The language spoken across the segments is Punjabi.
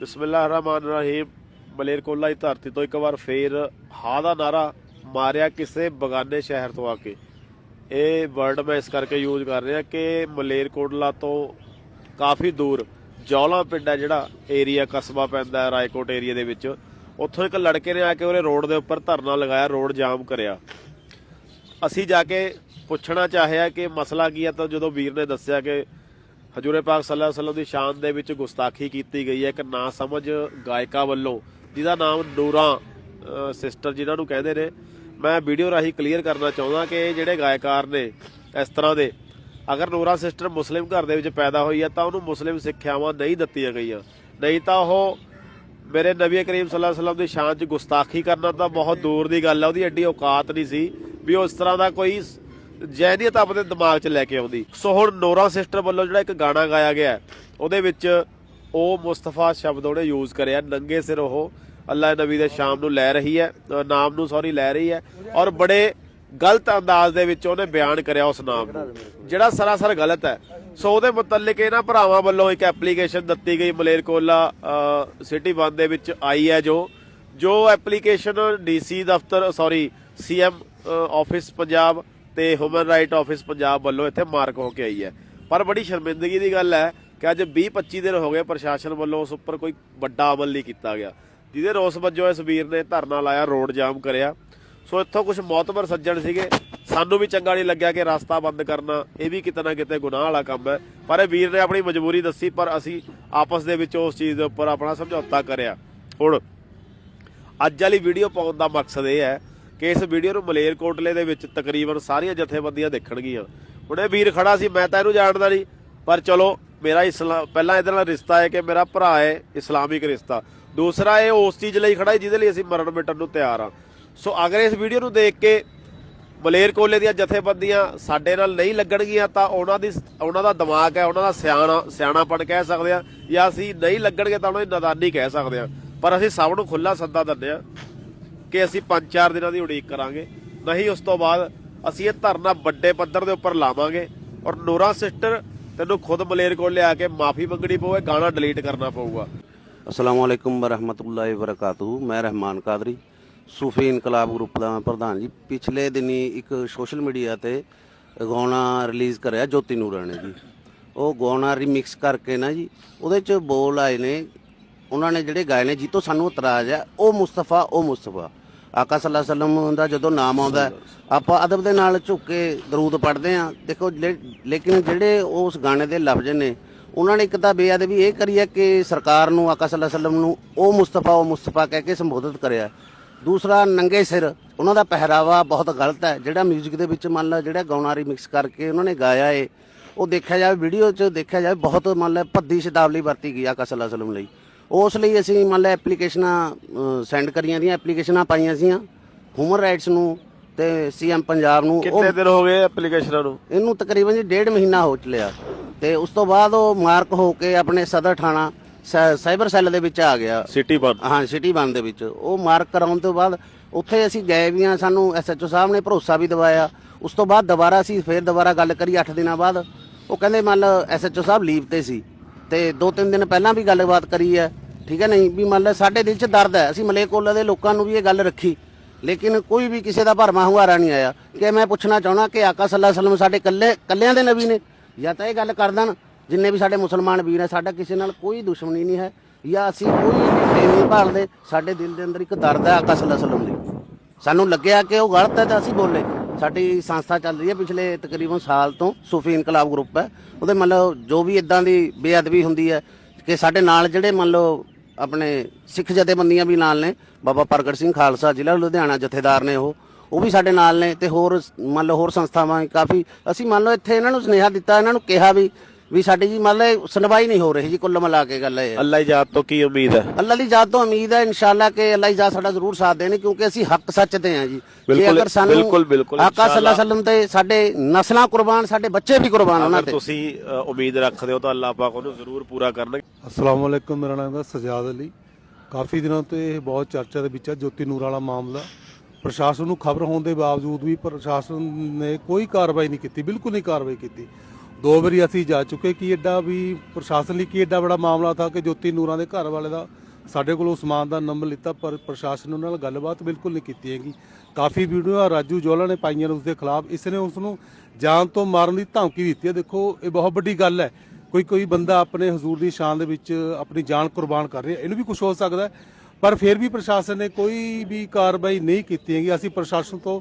ਬਿਸਮਿਲ੍ਲਾਹਿਰ ਰਹਿਮਾਨ ਰਹੀਮ ਮਲੇਰਕੋਲਾ ਦੀ ਧਰਤੀ ਤੋਂ ਇੱਕ ਵਾਰ ਫੇਰ ਹਾ ਦਾ ਨਾਰਾ ਮਾਰਿਆ ਕਿਸੇ ਬਗਾਨੇ ਸ਼ਹਿਰ ਤੋਂ ਆ ਕੇ। ਇਹ ਵਰਡ ਮੈਂ ਇਸ ਕਰਕੇ ਯੂਜ਼ ਕਰ ਰਿਹਾ ਕਿ ਮਲੇਰਕੋਟਲਾ ਤੋਂ ਕਾਫੀ ਦੂਰ ਜੌਲਾ ਪਿੰਡ ਹੈ ਜਿਹੜਾ, ਏਰੀਆ ਕਸਬਾ ਪੈਂਦਾ ਹੈ ਰਾਏਕੋਟ ਏਰੀਆ ਦੇ ਵਿੱਚ। ਉੱਥੋਂ ਇੱਕ ਲੜਕੇ ਨੇ ਆ ਕੇ ਉਹਨੇ ਰੋਡ ਦੇ ਉੱਪਰ ਧਰਨਾ ਲਗਾਇਆ, ਰੋਡ ਜਾਮ ਕਰਿਆ। ਅਸੀਂ ਜਾ ਕੇ ਪੁੱਛਣਾ ਚਾਹਿਆ ਕਿ ਮਸਲਾ ਕੀ ਹੈ ਤਾਂ ਜਦੋਂ ਵੀਰ ਨੇ ਦੱਸਿਆ ਕਿ ਹਜੂਰੇ ਪਾਕ ਸੱਲੱਲਾਹੁ ਅਲੈਹਿ ਵਸੱਲਮ ਦੀ ਸ਼ਾਨ ਦੇ ਵਿੱਚ ਗੁਸਤਾਖੀ ਕੀਤੀ ਗਈ ਹੈ। ਇੱਕ ਨਾ ਸਮਝ ਗਾਇਕਾ ਵੱਲੋਂ, ਜਿਹਦਾ ਨਾਮ ਨੂਰਾ ਸਿਸਟਰ ਜਿਨ੍ਹਾਂ ਨੂੰ ਕਹਿੰਦੇ ਨੇ। ਮੈਂ ਵੀਡੀਓ ਰਾਹੀਂ ਕਲੀਅਰ ਕਰਨਾ ਚਾਹੁੰਦਾ ਕਿ ਜਿਹੜੇ ਗਾਇਕਾਰ ਨੇ ਇਸ ਤਰ੍ਹਾਂ ਦੇ, ਅਗਰ ਨੂਰਾ ਸਿਸਟਰ ਮੁਸਲਿਮ ਘਰ ਦੇ ਵਿੱਚ ਪੈਦਾ ਹੋਈ ਹੈ, ਤਾਂ ਉਹਨੂੰ ਮੁਸਲਿਮ ਸਿੱਖਿਆਵਾਂ ਨਹੀਂ ਦਿੱਤੀਆਂ ਗਈਆਂ। ਨਹੀਂ ਤਾਂ ਉਹ ਮੇਰੇ ਨਬੀ ਕਰੀਮ ਸੱਲੱਲਾਹੁ ਅਲੈਹਿ ਵਸੱਲਮ ਦੀ ਸ਼ਾਨ 'ਚ ਗੁਸਤਾਖੀ ਕਰਨਾ ਤਾਂ ਬਹੁਤ ਦੂਰ ਦੀ ਗੱਲ ਹੈ। ਉਹਦੀ ਐਡੀ ਔਕਾਤ ਨਹੀਂ ਸੀ ਵੀ ਉਹ ਇਸ ਤਰ੍ਹਾਂ ਦਾ ਕੋਈ ਜੈਨੀਅਤ ਆਪਣੇ ਦਿਮਾਗ 'ਚ ਲੈ ਕੇ ਆਉਂਦੀ। ਸੋ ਹੁਣ ਨੋਰਾ ਸਿਸਟਰ ਵੱਲੋਂ ਜਿਹੜਾ ਇੱਕ ਗਾਣਾ ਗਾਇਆ ਗਿਆ ਉਹਦੇ ਵਿੱਚ ਉਹ ਮੁਸਤਫਾ ਸ਼ਬਦ ਉਹਨੇ ਯੂਜ਼ ਕਰਿਆ ਨੰਗੇ ਸਿਰ ਉਹ ਅੱਲਾਹ ਨਬੀ ਦੇ ਸ਼ਾਮ ਨੂੰ ਲੈ ਰਹੀ ਹੈ ਨਾਮ ਨੂੰ ਸੌਰੀ ਲੈ ਰਹੀ ਹੈ ਔਰ ਬੜੇ ਗਲਤ ਅੰਦਾਜ਼ ਦੇ ਵਿੱਚ ਉਹਨੇ ਬਿਆਨ ਕਰਿਆ ਉਸ ਨਾਮ ਨੂੰ। ਜਿਹੜਾ ਸਰਾਸਰ ਗਲਤ ਹੈ। ਸੋ ਉਹਦੇ ਮੁਤਲਕ ਇਹਨਾਂ ਭਰਾਵਾਂ ਵੱਲੋਂ ਇੱਕ ਐਪਲੀਕੇਸ਼ਨ ਦਿੱਤੀ ਗਈ ਮਲੇਰਕੋਲਾ ਅ, ਸਿਟੀ ਵਨ ਦੇ ਵਿੱਚ ਆਈ ਹੈ ਜੋ ਜੋ ਐਪਲੀਕੇਸ਼ਨ ਡੀਸੀ ਦਫ਼ਤਰ ਸੌਰੀ ਸੀਐਮ ਆਫਿਸ ਪੰਜਾਬ ਤੇ ਹਿਊਮਨ ਰਾਈਟ ਆਫਿਸ ਪੰਜਾਬ ਵੱਲੋਂ ਇੱਥੇ ਮਾਰਕ ਹੋ ਕੇ ਆਈ ਹੈ। ਪਰ ਬੜੀ ਸ਼ਰਮਿੰਦਗੀ ਦੀ ਗੱਲ ਹੈ ਕਿ ਅੱਜ 20 25 ਦਿਨ ਹੋ ਗਏ ਪ੍ਰਸ਼ਾਸਨ ਵੱਲੋਂ ਉਸ ਉੱਪਰ ਕੋਈ ਵੱਡਾ ਅਮਲ ਨਹੀਂ ਕੀਤਾ ਗਿਆ। ਜਿਹਦੇ ਰੋਸ ਵਜੋਂ ਇਸ ਵੀਰ ਨੇ ਧਰਨਾ ਲਾਇਆ, ਰੋਡ ਜਾਮ ਕਰਿਆ। ਸੋ ਇੱਥੋਂ ਕੁਝ ਮੌਤਬਰ ਸੱਜਣ ਸੀਗੇ। ਸਾਨੂੰ ਵੀ ਚੰਗਾ ਨਹੀਂ ਲੱਗਿਆ ਕਿ ਰਸਤਾ ਬੰਦ ਕਰਨਾ, ਇਹ ਵੀ ਕਿਤੇ ਨਾ ਕਿਤੇ ਗੁਨਾਹ ਵਾਲਾ ਕੰਮ ਹੈ। ਪਰ ਇਹ ਵੀਰ ਨੇ ਆਪਣੀ ਮਜਬੂਰੀ ਦੱਸੀ, ਪਰ ਅਸੀਂ ਆਪਸ ਦੇ ਵਿੱਚ ਉਸ ਚੀਜ਼ ਦੇ ਉੱਪਰ ਆਪਣਾ ਸਮਝੌਤਾ ਕਰਿਆ। ਹੁਣ ਅੱਜ ਵਾਲੀ ਵੀਡੀਓ ਪਾਉਣ ਦਾ ਮਕਸਦ ਇਹ ਹੈ ਕਿ ਇਸ ਵੀਡੀਓ ਨੂੰ ਮਲੇਰਕੋਟਲੇ ਦੇ ਵਿੱਚ ਤਕਰੀਬਨ ਸਾਰੀਆਂ ਜਥੇਬੰਦੀਆਂ ਦੇਖਣਗੀਆਂ। ਹੁਣ ਇਹ ਵੀਰ ਖੜਾ ਸੀ, ਮੈਂ ਤਾਂ ਇਹਨੂੰ ਜਾਣਦਾ ਨਹੀਂ, ਪਰ ਚਲੋ, ਮੇਰਾ ਇਸਲਾਮ ਪਹਿਲਾਂ ਇਹਦੇ ਨਾਲ ਰਿਸ਼ਤਾ ਹੈ ਕਿ ਮੇਰਾ ਭਰਾ ਹੈ, ਇਸਲਾਮਿਕ ਰਿਸ਼ਤਾ। ਦੂਸਰਾ, ਇਹ ਉਸ ਚੀਜ਼ ਲਈ ਖੜਾ ਹੈ ਜਿਹਦੇ ਲਈ ਅਸੀਂ ਮਰਨ ਮਿਟਣ ਨੂੰ ਤਿਆਰ ਹਾਂ। ਸੋ ਅਗਰ ਇਸ ਵੀਡੀਓ ਨੂੰ ਦੇਖ ਕੇ ਮਲੇਰਕੋਟਲੇ ਦੀਆਂ ਜਥੇਬੰਦੀਆਂ ਸਾਡੇ ਨਾਲ ਨਹੀਂ ਲੱਗਣਗੀਆਂ, ਤਾਂ ਉਹਨਾਂ ਦੀ ਉਹਨਾਂ ਦਾ ਦਿਮਾਗ ਹੈ, ਉਹਨਾਂ ਦਾ ਸਿਆਣਾ, ਸਿਆਣਾਪਣ ਕਹਿ ਸਕਦੇ ਆ ਜਾਂ ਅਸੀਂ ਨਹੀਂ ਲੱਗਣਗੇ ਤਾਂ ਉਹਨਾਂ ਦੀ ਨਦਾਨੀ ਕਹਿ ਸਕਦੇ ਆ ਪਰ ਅਸੀਂ ਸਭ ਨੂੰ ਖੁੱਲਾ ਸੱਦਾ ਦਿੰਦੇ ਆ ਕਿ ਅਸੀਂ 5-4 ਦਿਨਾਂ ਦੀ ਉਡੀਕ ਕਰਾਂਗੇ। ਨਹੀਂ, ਉਸ ਤੋਂ ਬਾਅਦ ਅਸੀਂ ਇਹ ਧਰਨਾ ਵੱਡੇ ਪੱਧਰ ਦੇ ਉੱਪਰ ਲਾਵਾਂਗੇ ਔਰ ਨੂਰਾ ਸਿਸਟਰ ਤੈਨੂੰ ਖੁਦ ਮਲੇਰਕੋਟਲੇ ਆ ਕੇ ਮਾਫੀ ਮੰਗਣੀ ਪਊਗਾ ਗਾਣਾ ਡਿਲੀਟ ਕਰਨਾ ਪਊਗਾ। ਅਸਲਾਮ ਵਾਲੇਕੁਮ ਵਰਹਿਮਤੁਲਾਹਿ ਵਬਰਕਾਤੁਹੂ। ਮੈਂ ਰਹਿਮਾਨ ਕਾਦਰੀ, ਸੂਫੀ ਇਨਕਲਾਬ ਗਰੁੱਪ ਦਾ ਪ੍ਰਧਾਨ ਜੀ। ਪਿਛਲੇ ਦਿਨੀ ਇੱਕ ਸੋਸ਼ਲ ਮੀਡੀਆ ਤੇ ਗਾਣਾ ਰਿਲੀਜ਼ ਕਰਿਆ ਜੋਤੀ ਨੂਰਾ ਨੇ ਜੀ। ਉਹ ਗਾਣਾ ਰੀਮਿਕਸ ਕਰਕੇ ਨਾ ਜੀ, ਉਹਦੇ ਚ ਬੋਲ ਆਏ ਨੇ ਉਹਨਾਂ ਨੇ ਜਿਹੜੇ ਗਾਏ ਨੇ ਜਿੱਤੋਂ ਸਾਨੂੰ ਇਤਰਾਜ਼ ਹੈ। ਉਹ ਮੁਸਤਫਾ ਉਹ ਮੁਸਤਫਾ। ਆਕਾ ਸੱਲੱਲਾਹੁ ਅਲੈਹਿ ਵਸੱਲਮ ਦਾ ਜਦੋਂ ਨਾਮ ਆਉਂਦਾ ਹੈ, ਆਪਾਂ ਅਦਬ ਦੇ ਨਾਲ ਝੁੱਕ ਕੇ ਦਰੂਦ ਪੜ੍ਹਦੇ ਆ ਦੇਖੋ ਲੇ- ਲੇਕਿਨ ਜਿਹੜੇ ਉਸ ਗਾਣੇ ਦੇ ਲਫ਼ਜ਼ ਨੇ ਉਹਨਾਂ ਨੇ ਇੱਕ ਤਾਂ ਬੇਅਦਬੀ ਇਹ ਕਰੀ ਹੈ ਕਿ ਸਰਕਾਰ ਨੂੰ ਆਕਾ ਸੱਲੱਲਾਹੁ ਅਲੈਹਿ ਵਸੱਲਮ ਨੂੰ ਉਹ ਮੁਸਤਫਾ ਉਹ ਮੁਸਤਫਾ ਕਹਿ ਕੇ ਸੰਬੋਧਿਤ ਕਰਿਆ ਦੂਸਰਾ ਨੰਗੇ ਸਿਰ ਉਹਨਾਂ ਦਾ ਪਹਿਰਾਵਾ ਬਹੁਤ ਗਲਤ ਹੈ। ਜਿਹੜਾ 뮤직 ਦੇ ਵਿੱਚ ਮੰਨ ਲਾ ਜਿਹੜਾ ਗਾਉਣਾ ਮਿਕਸ ਕਰਕੇ ਉਹਨਾਂ ਨੇ ਗਾਇਆ ਏ ਉਹ ਦੇਖਿਆ ਜਾਵੇ ਵੀਡੀਓ 'ਚ ਦੇਖਿਆ ਜਾਵੇ ਬਹੁਤ ਮੰਨ ਲਾ ਭੱਦੀ ਸ਼ਬਦਾਵਲੀ ਵਰਤੀ ਗਈ ਆਕਾ ਸੱਲੱਲਾਹੁ ਅਲੈਹਿ ਵਸੱਲਮ ਲਈ। ਉਸ ਲਈ ਅਸੀਂ ਮੰਨ ਲਾ ਐਪਲੀਕੇਸ਼ਨਾਂ ਸੈਂਡ ਕਰੀਆਂ ਦੀਆਂ ਐਪਲੀਕੇਸ਼ਨਾਂ ਪਾਈਆਂ ਸੀਆਂ ਹਿਊਮਨ ਰਾਈਟਸ ਨੂੰ ਤੇ ਸੀਐਮ ਪੰਜਾਬ ਨੂੰ ਉਹ ਕਿੰਨੇ ਦਿਨ ਹੋ ਗਏ ਐਪਲੀਕੇਸ਼ਨਾਂ ਨੂੰ? ਇਹਨੂੰ ਤਕਰੀਬਨ ਜੀ ਡੇਢ ਮਹੀਨਾ ਹੋ ਚਲਿਆ। ਤੇ ਉਸ ਤੋਂ ਬਾਅਦ ਉਹ ਮਾਰਕ ਹੋ ਕੇ ਆਪਣੇ ਸਦਰ ਥਾਣਾ ਸਾਈਬਰ ਸੈੱਲ ਦੇ ਵਿੱਚ ਆ ਗਿਆ। ਸਿਟੀ ਬਨ ਹਾਂ ਸਿਟੀ ਬਨ ਦੇ ਵਿੱਚ। ਉਹ ਮਾਰਕ ਕਰਾਉਣ ਤੋਂ ਬਾਅਦ ਉੱਥੇ ਅਸੀਂ ਗਏ ਵੀ ਆ ਸਾਨੂੰ ਐਸਐਚਓ ਸਾਹਿਬ ਨੇ ਭਰੋਸਾ ਵੀ ਦਿਵਾਇਆ। ਉਸ ਤੋਂ ਬਾਅਦ ਦੁਬਾਰਾ ਅਸੀਂ ਫੇਰ ਦੁਬਾਰਾ ਗੱਲ ਕਰੀ 8 ਦਿਨਾਂ ਬਾਅਦ। ਉਹ ਕਹਿੰਦੇ ਮੰਨ ਲਓ ਐਸਐਚਓ ਸਾਹਿਬ ਲੀਵ ਤੇ ਸੀ। ਤੇ ਦੋ ਤਿੰਨ ਦਿਨ ਪਹਿਲਾਂ ਵੀ ਗੱਲਬਾਤ ਕਰੀ ਹੈ। ਠੀਕ ਹੈ ਨਹੀਂ? ਵੀ ਮੰਨ ਲਓ ਸਾਡੇ ਦਿਲ 'ਚ ਦਰਦ ਹੈ। ਅਸੀਂ ਮਲੇਕੋਲਾ ਦੇ ਲੋਕਾਂ ਨੂੰ ਵੀ ਇਹ ਗੱਲ ਰੱਖੀ। ਲੇਕਿਨ ਕੋਈ ਵੀ ਕਿਸੇ ਦਾ ਭਰਮਾ ਹੁੰਗਾਰਾ ਨਹੀਂ ਆਇਆ। ਕਿ ਮੈਂ ਪੁੱਛਣਾ ਚਾਹਣਾ ਕਿ ਆਕਾ ਸੱਲਾ ਅਲੈਹਿ ਸਾਡੇ ਕੱਲੇ ਕੱਲਿਆਂ ਦੇ ਨਬੀ ਨੇ? ਜਾਂ ਤਾਂ ਇਹ ਗੱਲ ਕਰ ਦੇਣ, ਜਿੰਨੇ ਵੀ ਸਾਡੇ ਮੁਸਲਮਾਨ ਵੀਰ ਹੈ, ਸਾਡਾ ਕਿਸੇ ਨਾਲ ਕੋਈ ਦੁਸ਼ਮਣੀ ਨਹੀਂ ਹੈ। ਜਾਂ ਅਸੀਂ ਕੋਈ ਪ੍ਰੇਮ ਨਹੀਂ ਭਾਲਦੇ, ਸਾਡੇ ਦਿਲ ਦੇ ਅੰਦਰ ਇੱਕ ਦਰਦ ਹੈ ਆਕਾ ਸੱਲੱਲਾਹੁ ਅਲੈਹਿ ਵਸੱਲਮ ਲਈ ਸਾਨੂੰ ਲੱਗਿਆ ਕਿ ਉਹ ਗਲਤ ਹੈ ਤਾਂ ਅਸੀਂ ਬੋਲੇ। ਸਾਡੀ ਸੰਸਥਾ ਚੱਲ ਰਹੀ ਹੈ ਪਿਛਲੇ ਤਕਰੀਬਨ ਸਾਲ ਤੋਂ ਸੂਫੀ ਇਨਕਲਾਬ ਗਰੁੱਪ ਹੈ। ਉਹਦੇ ਮੰਨ ਲਓ ਜੋ ਵੀ ਇਦਾਂ ਦੀ ਬੇਅਦਬੀ ਹੁੰਦੀ ਹੈ ਕਿ ਸਾਡੇ ਨਾਲ ਜਿਹੜੇ ਮੰਨ ਲਓ ਆਪਣੇ ਸਿੱਖ ਜਥੇਬੰਦੀਆਂ ਵੀ ਨਾਲ ਨੇ, ਬਾਬਾ ਪ੍ਰਗਟ ਸਿੰਘ ਖਾਲਸਾ ਜ਼ਿਲ੍ਹਾ ਲੁਧਿਆਣਾ ਜਥੇਦਾਰ ਨੇ ਉਹ ਉਹ ਵੀ ਸਾਡੇ ਨਾਲ ਨੇ ਤੇ ਹੋਰ ਮੰਨ ਲਓ ਹੋਰ ਸੰਸਥਾਵਾਂ ਕਾਫੀ, ਅਸੀਂ ਮੰਨ ਲਓ ਇੱਥੇ ਇਹਨਾਂ ਨੂੰ ਸੁਨੇਹਾ ਦਿੱਤਾ, ਇਹਨਾਂ ਨੂੰ ਕਿਹਾ ਵੀ ਵੀ ਸਾਡੀ ਜੀ ਮੰਨ ਲਓ ਸੁਣਵਾਈ ਨਹੀਂ ਹੋ ਰਹੀ ਜੀ ਕੁੱਲ ਮਿਲਾ ਕੇ ਗੱਲ ਇਹ। ਹੈ ਅੱਲਾ ਇਜਾਦ ਤੋਂ ਕੀ ਉਮੀਦ ਹੈ? ਅੱਲਾ ਦੀ ਜ਼ਾਤ ਤੋਂ ਉਮੀਦ ਹੈ ਇਨਸ਼ਾਅੱਲਾ ਕਿ ਅੱਲਾ ਦੀ ਜ਼ਾਤ ਸਾਡਾ ਜ਼ਰੂਰ ਸਾਥ ਦੇਣੀ ਕਿਉਂਕਿ ਅਸੀਂ ਹੱਕ ਸੱਚ ਤੇ ਹਾਂ ਜੀ। ਬਿਲਕੁਲ, ਅਗਰ ਸਾਨੂੰ ਬਿਲਕੁਲ, ਬਿਲਕੁਲ, ਆਕਾ ਸੱਲੱਲਾਹੁ ਇਨਸ਼ਾਅੱਲਾ। ਅਲੈਹਿ ਵਸੱਲਮ ਤੇ ਸਾਡੇ ਨਸਲਾਂ ਕੁਰਬਾਨ ਸਾਡੇ ਬੱਚੇ ਵੀ ਕੁਰਬਾਨ ਉਹਨਾਂ ਅਗਰ ਤੇ। ਤੁਸੀਂ ਅ, ਉਮੀਦ ਰੱਖਦੇ ਹੋ ਤਾਂ ਅੱਲਾਹ ਪਾਕ ਉਹਨੂੰ ਜ਼ਰੂਰ ਪੂਰਾ ਕਰਨਗੇ। ਅਸਲਾਮ ਵਾਲੇਕੁਮ ਮੇਰਾ ਨਾਮ ਹੈ ਸਜਾਦ ਅਲੀ। ਕਾਫੀ ਦਿਨਾਂ ਤੋਂ ਇਹ ਬਹੁਤ ਚਰਚਾ ਦੇ ਵਿੱਚ ਹੈ ਜੋਤੀ ਨੂਰ ਵਾਲਾ ਮਾਮਲਾ। ਪ੍ਰਸ਼ਾਸਨ ਨੂੰ ਖਬਰ ਹੋਣ ਦੇ ਬਾਵਜੂਦ ਵੀ ਪ੍ਰਸ਼ਾਸਨ ਨੇ ਕੋਈ ਕਾਰਵਾਈ ਨਹੀਂ ਕੀਤੀ ਬਿਲਕੁਲ ਨਹੀਂ ਕਾਰਵਾਈ ਕੀਤੀ। ਦੋ ਵਾਰੀ ਅਸੀਂ ਜਾ ਚੁੱਕੇ ਕਿ ਐਡਾ ਵੀ ਪ੍ਰਸ਼ਾਸਨ ਲਈ ਕੀ ਐਡਾ ਬੜਾ ਮਾਮਲਾ ਥਾ ਕਿ ਜੋਤੀ ਨੂਰਾਂ ਦੇ ਘਰ ਵਾਲੇ ਦਾ ਸਾਡੇ ਕੋਲੋਂ ਸਮਾਨ ਦਾ ਨੰਬਰ ਲਿੱਤਾ, ਪਰ ਪ੍ਰਸ਼ਾਸਨ ਉਹਨਾਂ ਨਾਲ ਗੱਲਬਾਤ ਬਿਲਕੁਲ ਨਹੀਂ ਕੀਤੀ ਹੈਗੀ। ਕਾਫੀ ਵੀਡੀਓ ਰਾਜੂ ਜੋਲਾ ਨੇ ਪਾਈਆਂ ਨੇ ਉਸ ਦੇ ਖਿਲਾਫ। ਇਸ ਨੇ ਉਸ ਨੂੰ ਜਾਨ ਤੋਂ ਮਾਰਨ ਦੀ ਧਮਕੀ ਦਿੱਤੀ ਹੈ। ਦੇਖੋ, ਇਹ ਬਹੁਤ ਵੱਡੀ ਗੱਲ ਹੈ। ਕੋਈ ਕੋਈ ਬੰਦਾ ਆਪਣੇ ਹਜ਼ੂਰ ਦੀ ਸ਼ਾਨ ਦੇ ਵਿੱਚ ਆਪਣੀ ਜਾਨ ਕੁਰਬਾਨ ਕਰ ਰਿਹਾ, ਇਹਨੂੰ ਵੀ ਕੁਝ ਹੋ ਸਕਦਾ ਪਰ ਫਿਰ ਵੀ ਪ੍ਰਸ਼ਾਸਨ ਨੇ ਕੋਈ ਵੀ ਕਾਰਵਾਈ ਨਹੀਂ ਕੀਤੀ ਹੈਗੀ। ਅਸੀਂ ਪ੍ਰਸ਼ਾਸਨ ਤੋਂ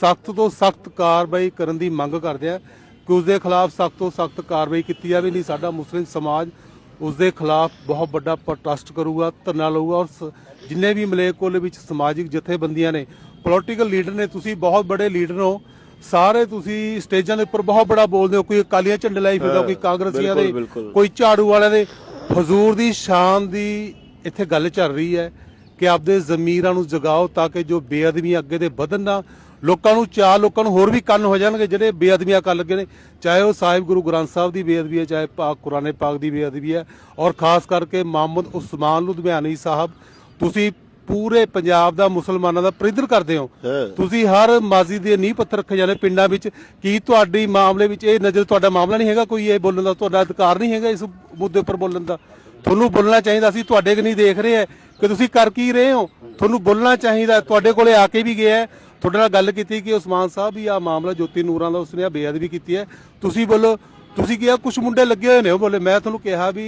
ਸਖਤ ਤੋਂ ਸਖਤ ਕਾਰਵਾਈ ਕਰਨ ਦੀ ਮੰਗ ਕਰਦੇ ਹਾਂ। ਕਿ ਉਸ ਦੇ ਖਿਲਾਫ ਸਖਤ ਤੋਂ ਸਖਤ ਕਾਰਵਾਈ ਕੀਤੀ ਜਾਵੇ ਨਹੀਂ ਸਾਡਾ ਮੁਸਲਿਮ ਸਮਾਜ ਉਸ ਦੇ ਖਿਲਾਫ ਬਹੁਤ ਵੱਡਾ ਪ੍ਰੋਟੈਸਟ ਕਰੂਗਾ ਧਰਨਾ ਲਊਗਾ ਔਰ ਜਿੰਨੇ ਵੀ ਮਲੇਕੋਲੇ ਵਿੱਚ ਸਮਾਜਿਕ ਜਥੇਬੰਦੀਆਂ ਨੇ ਪੋਲੀਟੀਕਲ ਲੀਡਰ ਨੇ ਤੁਸੀਂ ਬਹੁਤ ਵੱਡੇ ਲੀਡਰ ਹੋ। ਸਾਰੇ ਤੁਸੀਂ ਸਟੇਜਾਂ ਦੇ ਉੱਪਰ ਬਹੁਤ ਬੜਾ ਬੋਲਦੇ ਹੋ ਕੋਈ ਅਕਾਲੀਆਂ ਝੰਡੇ ਲਾਈ ਫਿਰਦਾ ਕੋਈ ਕਾਂਗਰਸੀਆਂ ਦੇ। ਕੋਈ ਝਾੜੂ ਵਾਲਿਆਂ ਦੇ। ਹਜ਼ੂਰ ਦੀ ਸ਼ਾਨ ਦੀ ਇੱਥੇ ਗੱਲ ਚੱਲ ਰਹੀ ਹੈ ਕਿ ਆਪਦੇ ਜ਼ਮੀਰਾਂ ਨੂੰ ਜਗਾਓ ਤਾਂ ਕਿ ਜੋ ਬੇਅਦਬੀਆਂ ਅੱਗੇ ਦੇ ਵਧਣ ਨਾ ਲੋਕਾਂ ਨੂੰ ਚਾਹ ਲੋਕਾਂ ਨੂੰ ਹੋਰ ਵੀ ਕੰਨ ਹੋ ਜਾਣਗੇ ਜਿਹੜੇ ਬੇਅਦਬੀਆਂ ਕਰ ਲੱਗੇ ਨੇ। ਚਾਹੇ ਉਹ ਸਾਹਿਬ ਗੁਰੂ ਗ੍ਰੰਥ ਸਾਹਿਬ ਦੀ ਬੇਅਦਬੀ ਹੈ ਚਾਹੇ ਪਾਕ ਕੁਰਾਨੇ ਪਾਕ ਦੀ ਬੇਅਦਬੀ ਹੈ। ਔਰ ਖਾਸ ਕਰਕੇ ਮੁਹੰਮਦ ਉਸਮਾਨ ਲੁਧਿਆਣੀ ਸਾਹਿਬ ਤੁਸੀਂ ਪੂਰੇ ਪੰਜਾਬ ਦਾ ਮੁਸਲਮਾਨਾਂ ਦਾ ਪ੍ਰੀਦਰ ਕਰਦੇ ਹੋ। ਤੁਸੀਂ ਹਰ ਮਾਜ਼ੀ ਦੇ ਨੀਂਹ ਪੱਥਰ ਰੱਖੇ ਜਾਂਦੇ ਪਿੰਡਾਂ ਵਿੱਚ। ਕੀ ਤੁਹਾਡੀ ਮਾਮਲੇ ਵਿੱਚ ਇਹ ਨਜ਼ਰ ਤੁਹਾਡਾ ਮਾਮਲਾ ਨਹੀਂ ਹੈਗਾ? ਕੋਈ ਇਹ ਬੋਲਣ ਦਾ ਤੁਹਾਡਾ ਅਧਿਕਾਰ ਨਹੀਂ ਹੈਗਾ ਇਸ ਮੁੱਦੇ ਉੱਪਰ ਬੋਲਣ ਦਾ। ਤੁਹਾਨੂੰ ਬੋਲਣਾ ਚਾਹੀਦਾ ਸੀ ਤੁਹਾਡੇ ਕਿ ਨਹੀਂ ਦੇਖ ਰਹੇ ਹੈ ਕਿ ਤੁਸੀਂ ਕਰ ਕੀ ਰਹੇ ਹੋ? ਤੁਹਾਨੂੰ ਬੋਲਣਾ ਚਾਹੀਦਾ ਤੁਹਾਡੇ ਕੋਲੇ ਆ ਕੇ ਵੀ ਗਿਆ ਹੈ। ਤੁਹਾਡੇ ਨਾਲ ਗੱਲ ਕੀਤੀ ਕਿ ਉਸਮਾਨ ਸਾਹਿਬ ਵੀ ਆ ਮਾਮਲਾ ਜੋਤੀ ਨੂਰਾਂ ਦਾ ਉਸਨੇ ਆ ਬੇਅਦਬੀ ਕੀਤੀ ਹੈ। ਤੁਸੀਂ ਬੋਲੋ ਤੁਸੀਂ ਕਿਹਾ ਕੁਝ ਮੁੰਡੇ ਲੱਗੇ ਹੋਏ ਨੇ ਉਹ ਬੋਲੇ ਮੈਂ ਤੁਹਾਨੂੰ ਕਿਹਾ ਵੀ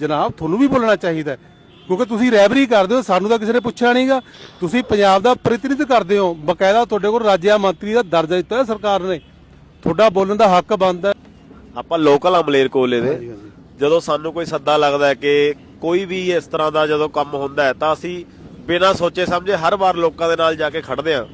ਜਨਾਬ ਤੁਹਾਨੂੰ ਵੀ ਬੋਲਣਾ ਚਾਹੀਦਾ ਕਿਉਂਕਿ ਤੁਸੀਂ ਰਹਿਬਰੀ ਕਰਦੇ ਹੋ ਸਾਨੂੰ ਤਾਂ ਕਿਸੇ ਨੇ ਪੁੱਛਿਆ ਨਹੀਂਗਾ ਤੁਸੀਂ ਪੰਜਾਬ ਦਾ ਪ੍ਰਤੀਨਿਧ ਕਰਦੇ ਹੋ ਬਕਾਇਦਾ ਤੁਹਾਡੇ ਕੋਲ ਰਾਜਿਆ ਮੰਤਰੀ ਦਾ ਦਰਜਾ ਦਿੱਤਾ ਹੈ ਸਰਕਾਰ ਨੇ। ਤੁਹਾਡਾ ਬੋਲਣ ਦਾ ਹੱਕ ਬਣਦਾ ਹੈ। ਆਪਾਂ ਲੋਕਲ ਅਮਲੇਰ ਕੋਲੇ ਦੇ। ਜਦੋਂ ਸਾਨੂੰ ਕੋਈ ਸੱਦਾ ਲੱਗਦਾ ਹੈ ਕਿ ਕੋਈ ਵੀ ਇਸ ਤਰ੍ਹਾਂ ਦਾ ਜਦੋਂ ਕੰਮ ਹੁੰਦਾ ਹੈ ਤਾਂ ਅਸੀਂ ਬਿਨਾਂ ਸੋਚੇ ਸਮਝੇ ਹਰ ਵਾਰ ਲੋਕਾਂ ਦੇ ਨਾਲ ਜਾ ਕੇ ਖੜਦੇ ਹਾਂ।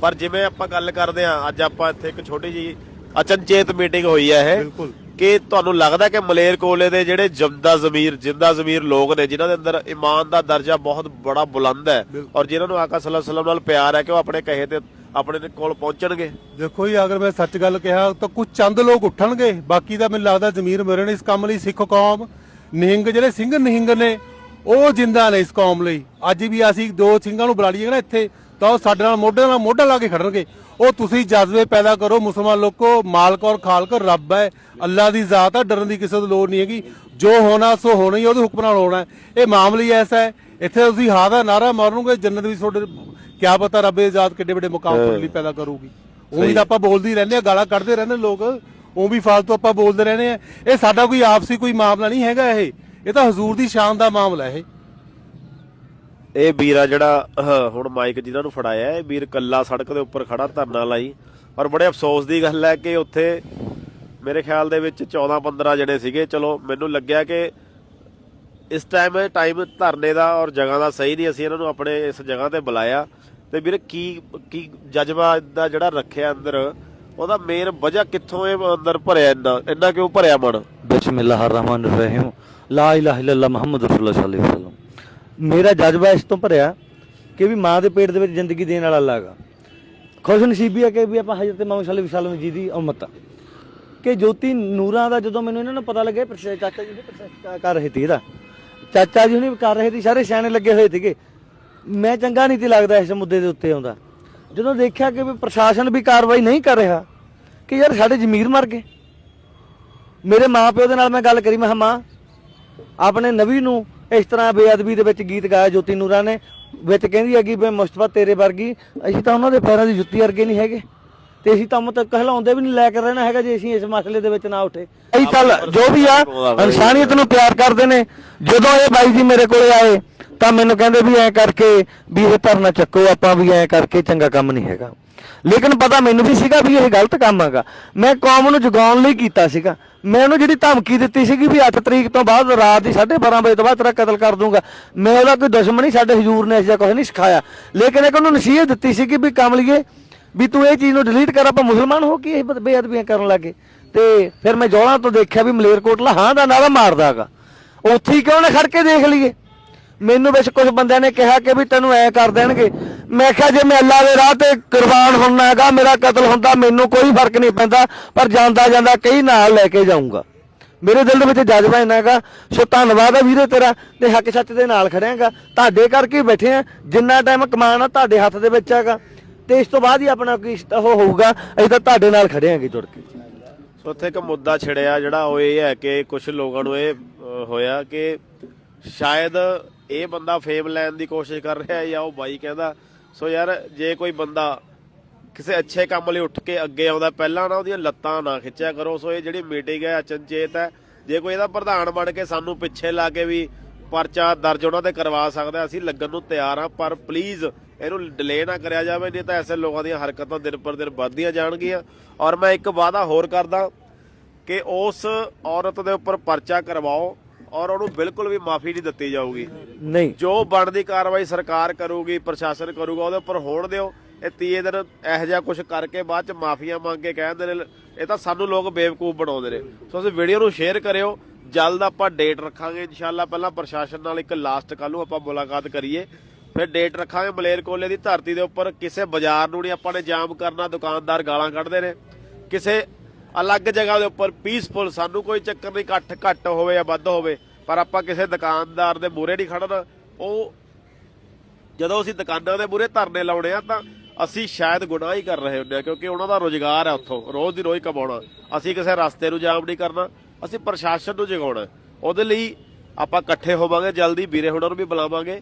ਪਰ ਜਿਵੇਂ ਆਪਾਂ ਗੱਲ ਕਰਦੇ ਹਾਂ ਅੱਜ ਆਪਾਂ ਇੱਥੇ ਇੱਕ ਛੋਟੀ ਜੀ ਅਚਨਚੇਤ ਮੀਟਿੰਗ ਹੋਈ ਹੈ ਇਹ। ਬਿਲਕੁਲ। ਕਿ ਤੁਹਾਨੂੰ ਲੱਗਦਾ ਕਿ ਮਲੇਰ ਕੋਲੇ ਦੇ ਜਿਹੜੇ ਜਮਦਾ ਜ਼ਮੀਰ ਜਿੰਦਾ ਜ਼ਮੀਰ ਲੋਕ ਨੇ ਜਿਨ੍ਹਾਂ ਦੇ ਅੰਦਰ ਈਮਾਨ ਦਾ ਦਰਜਾ ਬਹੁਤ ਬੜਾ ਬੁਲੰਦ ਹੈ ਔਰ ਜਿਨ੍ਹਾਂ ਨੂੰ ਆਕਾ ਸੱਲੱਲਾਹੁ ਵਸੱਲਮ ਨਾਲ ਪਿਆਰ ਹੈ ਕਿ ਉਹ ਆਪਣੇ ਕਹੇ ਤੇ ਆਪਣੇ ਦੇ ਕੋਲ ਪਹੁੰਚਣਗੇ। ਦੇਖੋ ਜੀ ਅਗਰ ਮੈਂ ਸੱਚ ਗੱਲ ਕਿਹਾ ਤਾਂ ਕੁਝ ਚੰਦ ਲੋਕ ਉੱਠਣਗੇ। ਬਾਕੀ ਦਾ ਮੈਨੂੰ ਲੱਗਦਾ ਜ਼ਮੀਰ ਮੇਰੇ ਨੇ ਇਸ ਕੰਮ ਲਈ ਸਿੱਖ ਕੌਮ ਨਿਹੰਗ ਜਿਹੜੇ ਸਿੰਘ ਨਿਹੰਗ ਨੇ ਉਹ ਜਿੰਦਾ ਨੇ ਇਸ ਕੌਮ ਲਈ। ਅੱਜ ਵੀ ਅਸੀਂ ਦੋ ਸਿੰਘਾਂ ਨੂੰ ਬੁਲਾ ਲਈਏ ਨਾ ਇੱਥੇ ਤਾਂ ਉਹ ਸਾਡੇ ਨਾਲ ਮੋਢੇ ਨਾਲ ਮੋਢਾ ਲਾ ਕੇ ਖੜਨਗੇ। ਉਹ ਤੁਸੀਂ ਜਜ਼ਬੇ ਪੈਦਾ ਕਰੋ ਮੁਸਲਮਾਨ ਲੋਕੋ ਮਾਲਕ ਔਰ ਖਾਲਕ ਰੱਬ ਹੈ ਅੱਲਾ ਦੀ ਜ਼ਾਤ ਹੈ ਡਰਨ ਦੀ ਕਿਸੇ ਤੋਂ ਲੋੜ ਨਹੀਂ ਹੈਗੀ। ਜੋ ਹੋਣਾ ਸੋ ਹੋਣਾ ਹੀ ਉਹਦੇ ਹੁਕਮ ਨਾਲ ਹੋਣਾ। ਇਹ ਮਾਮਲਾ ਐਸਾ ਹੈ ਇੱਥੇ ਤੁਸੀਂ ਹਾਂ ਦਾ ਨਾਰਾ ਮਾਰੋਗੇ ਜੰਨਤ ਵੀ ਤੁਹਾਡੇ ਕਿਆ ਪਤਾ ਰੱਬ ਦੀ ਜ਼ਾਤ ਕਿੱਡੇ ਵੱਡੇ ਮੁਕਾਮ ਤੁਹਾਡੇ ਲਈ ਪੈਦਾ ਕਰੂਗੀ। ਉਹ ਵੀ ਤਾਂ ਆਪਾਂ ਬੋਲਦੇ ਹੀ ਰਹਿੰਦੇ ਆ ਗਾਲਾਂ ਕੱਢਦੇ ਰਹਿੰਦੇ ਲੋਕ। ਉਹ ਵੀ ਫਾਲਤੂ ਆਪਾਂ ਬੋਲਦੇ ਰਹਿੰਦੇ ਆ ਇਹ ਸਾਡਾ ਕੋਈ ਆਪਸੀ ਕੋਈ ਮਾਮਲਾ ਨਹੀਂ ਹੈਗਾ ਇਹ। ਇਹ ਤਾਂ ਹਜ਼ੂਰ ਦੀ ਸ਼ਾਨ ਦਾ ਮਾਮਲਾ ਇਹ ਇਹ ਵੀਰ ਜਿਹੜਾ ਅਹ, ਹੁਣ ਮਾਈਕ ਜਿਨ੍ਹਾਂ ਨੂੰ ਫੜਾਇਆ ਇਹ ਵੀਰ ਕੱਲਾ ਸੜਕ ਦੇ ਉੱਪਰ ਖੜਾ ਧਰਨਾ ਲਾਈ। ਪਰ ਬੜੇ ਅਫਸੋਸ ਦੀ ਗੱਲ ਹੈ ਕਿ ਉੱਥੇ ਮੇਰੇ ਖਿਆਲ ਦੇ ਵਿੱਚ 14 15 ਜਣੇ ਸੀਗੇ। ਚਲੋ ਮੈਨੂੰ ਲੱਗਿਆ ਕਿ ਇਸ ਟਾਈਮ ਟਾਈਮ ਧਰਨੇ ਦਾ ਔਰ ਜਗ੍ਹਾ ਦਾ ਸਹੀ ਨਹੀਂ ਅਸੀਂ ਇਹਨਾਂ ਨੂੰ ਆਪਣੇ ਇਸ ਜਗ੍ਹਾ ਤੇ ਬੁਲਾਇਆ। ਤੇ ਵੀਰ ਕੀ ਕੀ ਜਜ਼ਬਾ ਦਾ ਜਿਹੜਾ ਰੱਖਿਆ ਅੰਦਰ ਉਹਦਾ ਮੇਨ ਵਜ੍ਹਾ ਕਿੱਥੋਂ ਇਹ ਅੰਦਰ ਭਰਿਆ ਇੰਨਾ ਇੰਨਾ ਕਿਉਂ ਭਰਿਆ ਮਨ? ਬਿਸਮਿਲ੍ਲਾਹਿਰਰਹਿਮਾਨਿਰਰਹੀਮ ਲਾ ਇਲਾਹਾ ਇਲੱਲ੍ਲਾਹ ਮੁਹੰਮਦ ਰਸੂਲੁল্লাਹ ਸੱਲੱਲਾਹੁ ਅਲੈਹਿ ਵਸੱਲਮ। ਮੇਰਾ ਜਜ਼ਬਾ ਇਸ ਤੋਂ ਭਰਿਆ ਕਿ ਵੀ ਮਾਂ ਦੇ ਪੇਟ ਦੇ ਵਿੱਚ ਜ਼ਿੰਦਗੀ ਦੇਣ ਵਾਲਾ ਅੱਲਾਹ ਹੈਗਾ। ਖੁਸ਼ ਨਸੀਬੀ ਹੈ ਕਿ ਵੀ ਆਪਾਂ ਹਜ਼ਰਤ ਮੁਹੰਮਦ ਸੱਲੱਲਾਹੁ ਅਲੈਹਿ ਵਸੱਲਮ ਜੀ ਦੀ ਉਮਤ ਆ। ਕਿ ਜੋਤੀ ਨੂਰਾਂ ਦਾ ਜਦੋਂ ਮੈਨੂੰ ਇਹਨਾਂ ਨੂੰ ਪਤਾ ਲੱਗਿਆ ਚਾਚਾ ਜੀ ਨੇ ਪ੍ਰੋਸੈਸ ਕਰ ਰਹੇ ਸੀ ਇਹਦਾ। ਚਾਚਾ ਜੀ ਹੁਣੀ ਕਰ ਰਹੇ ਸੀ, ਸਾਰੇ ਸਿਆਣੇ ਲੱਗੇ ਹੋਏ ਸੀਗੇ। ਮੈਂ ਚੰਗਾ ਨਹੀਂ ਸੀ ਲੱਗਦਾ ਇਸ ਮੁੱਦੇ ਦੇ ਉੱਤੇ ਆਉਂਦਾ। ਜਦੋਂ ਦੇਖਿਆ ਕਿ ਵੀ ਪ੍ਰਸ਼ਾਸਨ ਵੀ ਕਾਰਵਾਈ ਨਹੀਂ ਕਰ ਰਿਹਾ, ਕਿ ਯਾਰ ਸਾਡੇ ਜ਼ਮੀਰ ਮਰ ਗਏ। ਮੇਰੇ ਮਾਪਿਓ ਦੇ ਨਾਲ ਮੈਂ ਗੱਲ ਕਰੀ, ਮੈਂ ਕਿਹਾ, ਮਾਂ ਆਪਣੇ ਨਵੀ ਨੂੰ ਇਸ ਤਰ੍ਹਾਂ ਬੇਅਦਬੀ ਦੇ ਵਿੱਚ ਗੀਤ ਗਾਇਆ ਜੋਤੀ ਨੂਰਾ ਨੇ ਵਿੱਚ ਕਹਿੰਦੀ ਹੈਗੀ ਵੀ ਮੁਸਤਫਾ ਤੇਰੇ ਵਰਗੀ ਅਸੀਂ ਤਾਂ ਉਹਨਾਂ ਦੇ ਪੈਰਾਂ ਦੀ ਜੁੱਤੀ ਵਰਗੇ ਨਹੀਂ ਹੈਗੇ। ਤੇ ਅਸੀਂ ਤਾਂ ਮਤ ਕਹਿਲਾਉਂਦੇ ਵੀ ਨਹੀਂ ਲੈ ਕੇ ਰਹਿਣਾ ਹੈਗਾ ਜੇ ਅਸੀਂ ਇਸ ਮਸਲੇ ਦੇ ਵਿੱਚ ਨਾ ਉਠੇ। ਅਸੀਂ ਚੱਲ ਜੋ ਵੀ ਆ ਇਨਸਾਨੀਅਤ ਨੂੰ ਪਿਆਰ ਕਰਦੇ ਨੇ। ਜਦੋਂ ਇਹ ਬਾਈ ਜੀ ਮੇਰੇ ਕੋਲੇ ਆਏ ਤਾਂ ਮੈਨੂੰ ਕਹਿੰਦੇ ਵੀ ਐ ਕਰਕੇ ਵੀ ਇਹ ਧਰਨਾ ਚੱਕੋ ਆਪਾਂ ਵੀ ਐ ਕਰਕੇ ਚੰਗਾ ਕੰਮ ਨਹੀਂ ਹੈਗਾ। ਲੇਕਿਨ ਪਤਾ ਮੈਨੂੰ ਵੀ ਸੀਗਾ ਵੀ ਇਹ ਗਲਤ ਕੰਮ ਹੈਗਾ। ਮੈਂ ਕੌਮ ਨੂੰ ਜਗਾਉਣ ਲਈ ਕੀਤਾ ਸੀਗਾ। ਮੈਂ ਉਹਨੂੰ ਜਿਹੜੀ ਧਮਕੀ ਦਿੱਤੀ ਸੀਗੀ ਵੀ 8 ਤਰੀਕ ਤੋਂ ਬਾਅਦ ਰਾਤ ਦੀ 12:30 ਵਜੇ ਤੋਂ ਬਾਅਦ ਤੇਰਾ ਕਤਲ ਕਰ ਦੂੰਗਾ। ਮੈਂ ਉਹਦਾ ਕੋਈ ਦੁਸ਼ਮਣੀ ਸਾਡੇ ਹਜ਼ੂਰ ਨੇ ਐਸਾ ਕੁਝ ਨਹੀਂ ਸਿਖਾਇਆ। ਲੇਕਿਨ ਇੱਕ ਉਹਨੂੰ ਨਸੀਹਤ ਦਿੱਤੀ ਸੀਗੀ ਵੀ ਕਮਲੀਏ, ਵੀ ਤੂੰ ਇਹ ਚੀਜ਼ ਨੂੰ ਡਿਲੀਟ ਕਰ, ਆਪਾਂ ਮੁਸਲਮਾਨ ਹੋ ਕੇ ਇਹ ਬੇਅਦਬੀਆਂ ਕਰਨ ਲੱਗੇ। ਤੇ ਫਿਰ ਮੈਂ ਜੋਲਾਂ ਤੋਂ ਦੇਖਿਆ ਵੀ ਮਲੇਰਕੋਟਲਾ ਹਾਂ ਦਾ ਨਾਰਾ ਮਾਰਦਾਗਾ ਉੱਥੇ ਹੀ ਕਿਉਂ ਨਾ ਖੜ ਕੇ ਦੇਖ ਲਈਏ? ਮੈਨੂੰ ਵਿੱਚ ਕੁਝ ਬੰਦਿਆਂ ਨੇ ਕਿਹਾ ਕਿ ਵੀ ਤੈਨੂੰ ਐ ਕਰ ਦੇਣਗੇ। ਮੈਂ ਕਿਹਾ ਜੇ ਮੈਂ ਅੱਲਾ ਦੇ ਰਾਹ ਤੇ ਕੁਰਬਾਨ ਹੋਣਾ ਹੈਗਾ, ਮੇਰਾ ਕਤਲ ਹੁੰਦਾ, ਮੈਨੂੰ ਕੋਈ ਫ਼ਰਕ ਨਹੀਂ ਪੈਂਦਾ, ਪਰ ਜਾਂਦਾ ਜਾਂਦਾ ਕਈ ਨਾਲ ਲੈ ਕੇ ਜਾਊਂਗਾ। ਮੇਰੇ ਦਿਲ ਦੇ ਵਿੱਚ ਜਜ਼ਬਾ ਇੰਨਾ ਹੈਗਾ, ਸੋ ਧੰਨਵਾਦ ਆ ਵੀਰੇ ਤੇਰਾ, ਤੇ ਹੱਕ ਸੱਚ ਦੇ ਨਾਲ ਖੜਿਆਗਾ ਤੁਹਾਡੇ ਕਰਕੇ ਬੈਠੇ ਆ, ਜਿੰਨਾ ਟਾਈਮ ਕਮਾਨ ਆ ਤੁਹਾਡੇ ਹੱਥ ਦੇ ਵਿੱਚ ਹੈਗਾ। ਤੇ ਇਸ ਤੋਂ ਬਾਅਦ ਹੀ ਆਪਣਾ ਕੀ ਉਹ ਹੋਊਗਾ, ਅਸੀਂ ਤਾਂ ਤੁਹਾਡੇ ਨਾਲ ਖੜੇ ਆਂਗੇ ਜੁੜ ਕੇ। ਉੱਥੇ ਇੱਕ ਮੁੱਦਾ ਛਿੜਿਆ, ਜਿਹੜਾ ਉਹ ਇਹ ਹੈ ਕਿ ਕੁਝ ਲੋਕਾਂ ਨੂੰ ਇਹ ਹੋਇਆ ਕਿ ਸ਼ਾਇਦ ਇਹ ਬੰਦਾ ਫੇਮ ਲੈਣ ਦੀ ਕੋਸ਼ਿਸ਼ ਕਰ ਰਿਹਾ ਜਾਂ ਉਹ ਬਾਈ ਕਹਿੰਦਾ, ਸੋ ਯਾਰ, ਜੇ ਕੋਈ ਬੰਦਾ ਕਿਸੇ ਅੱਛੇ ਕੰਮ ਲਈ ਉੱਠ ਕੇ ਅੱਗੇ ਆਉਂਦਾ, ਪਹਿਲਾਂ ਨਾ ਉਹਦੀਆਂ ਲੱਤਾਂ ਨਾ ਖਿੱਚਿਆ ਕਰੋ। ਸੋ ਇਹ ਜਿਹੜੀ ਮੀਟਿੰਗ ਹੈ, ਅਚਨਚੇਤ ਹੈ। ਜੇ ਕੋਈ ਇਹਦਾ ਪ੍ਰਧਾਨ ਬਣ ਕੇ ਸਾਨੂੰ ਪਿੱਛੇ ਲਾ ਕੇ ਵੀ ਪਰਚਾ ਦਰਜ ਉਹਨਾਂ ਤੇ ਕਰਵਾ ਸਕਦਾ, ਅਸੀਂ ਲੱਗਣ ਨੂੰ ਤਿਆਰ ਹਾਂ। ਪਰ ਪਲੀਜ਼ ਇਹਨੂੰ ਡਿਲੇ ਨਾ ਕਰਿਆ ਜਾਵੇ, ਨਹੀਂ ਤਾਂ ਐਸੇ ਲੋਕਾਂ ਦੀਆਂ ਹਰਕਤਾਂ ਦਿਨ ਪਰ ਦਿਨ ਵੱਧਦੀਆਂ ਜਾਣਗੀਆਂ। ਔਰ ਮੈਂ ਇੱਕ ਵਾਅਦਾ ਹੋਰ ਕਰਦਾ ਕਿ ਉਸ ਔਰਤ ਦੇ ਉੱਪਰ ਪਰਚਾ ਕਰਵਾਓ ਔਰ ਉਹਨੂੰ ਬਿਲਕੁਲ ਵੀ ਮਾਫੀ ਨਹੀਂ ਦਿੱਤੀ ਜਾਊਗੀ। ਨਹੀਂ। ਜੋ ਬਣਦੀ ਕਾਰਵਾਈ ਸਰਕਾਰ ਕਰੂਗੀ ਪ੍ਰਸ਼ਾਸਨ ਕਰੂਗਾ ਉਹਦੇ ਉੱਪਰ ਹੋਣ ਦਿਓ। ਇਹ ਤੀਏ ਦਿਨ ਇਹੋ ਜਿਹਾ ਕੁਝ ਕਰਕੇ ਬਾਅਦ ਚ ਮਾਫੀਆਂ ਮੰਗ ਕੇ ਕਹਿੰਦੇ ਨੇ ਇਹ ਤਾਂ ਸਾਨੂੰ ਲੋਕ ਬੇਵਕੂਫ ਬਣਾਉਂਦੇ ਨੇ। ਸੋ ਅਸੀਂ ਵੀਡੀਓ ਨੂੰ ਸ਼ੇਅਰ ਕਰਿਓ। ਜਲਦ ਆਪਾਂ ਡੇਟ ਰੱਖਾਂਗੇ। ਇਨਸ਼ਾਅੱਲਾ ਪਹਿਲਾਂ ਪ੍ਰਸ਼ਾਸਨ ਨਾਲ ਇੱਕ ਲਾਸਟ ਕੱਲ ਨੂੰ ਆਪਾਂ ਮੁਲਾਕਾਤ ਕਰੀਏ। ਫਿਰ ਡੇਟ ਰੱਖਾਂਗੇ ਮਲੇਰਕੋਲੇ ਦੀ ਧਰਤੀ ਦੇ ਉੱਪਰ। ਕਿਸੇ ਬਾਜ਼ਾਰ ਨੂੰ ਨਹੀਂ ਆਪਾਂ ਨੇ ਜਾਮ ਕਰਨਾ ਦੁਕਾਨਦਾਰ ਗਾਲਾਂ ਕੱਢਦੇ ਨੇ। ਕਿਸੇ ਅਲੱਗ ਜਗ੍ਹਾ ਦੇ ਉੱਪਰ ਪੀਸਫੁਲ ਸਾਨੂੰ ਕੋਈ ਚੱਕਰ ਨਹੀਂ ਘੱਟ ਘੱਟ ਹੋਵੇ ਜਾਂ ਵੱਧ ਹੋਵੇ, ਪਰ ਆਪਾਂ ਕਿਸੇ ਦੁਕਾਨਦਾਰ ਦੇ ਮੂਹਰੇ ਨਹੀਂ ਖੜਨਾ ਉਹ ਜਦੋਂ ਅਸੀਂ ਦੁਕਾਨਾਂ ਦੇ ਮੂਹਰੇ ਧਰਨੇ ਲਾਉਣੇ ਆ, ਤਾਂ ਅਸੀਂ ਸ਼ਾਇਦ ਗੁਨਾਹ ਹੀ ਕਰ ਰਹੇ ਹੁੰਦੇ ਆ, ਕਿਉਂਕਿ ਉਹਨਾਂ ਦਾ ਰੋਜ਼ਗਾਰ ਹੈ ਉੱਥੋਂ, ਰੋਜ਼ ਦੀ ਰੋਜ਼ ਕਮਾਉਣਾ। ਅਸੀਂ ਕਿਸੇ ਰਸਤੇ ਨੂੰ ਜਾਮ ਨਹੀਂ ਕਰਨਾ, ਅਸੀਂ ਪ੍ਰਸ਼ਾਸਨ ਨੂੰ ਜਗਾਉਣਾ। ਉਹਦੇ ਲਈ ਆਪਾਂ ਇਕੱਠੇ ਹੋਵਾਂਗੇ, ਜਲਦੀ ਵੀਰੇ ਹੁਣਾਂ ਨੂੰ ਵੀ ਬੁਲਾਵਾਂਗੇ।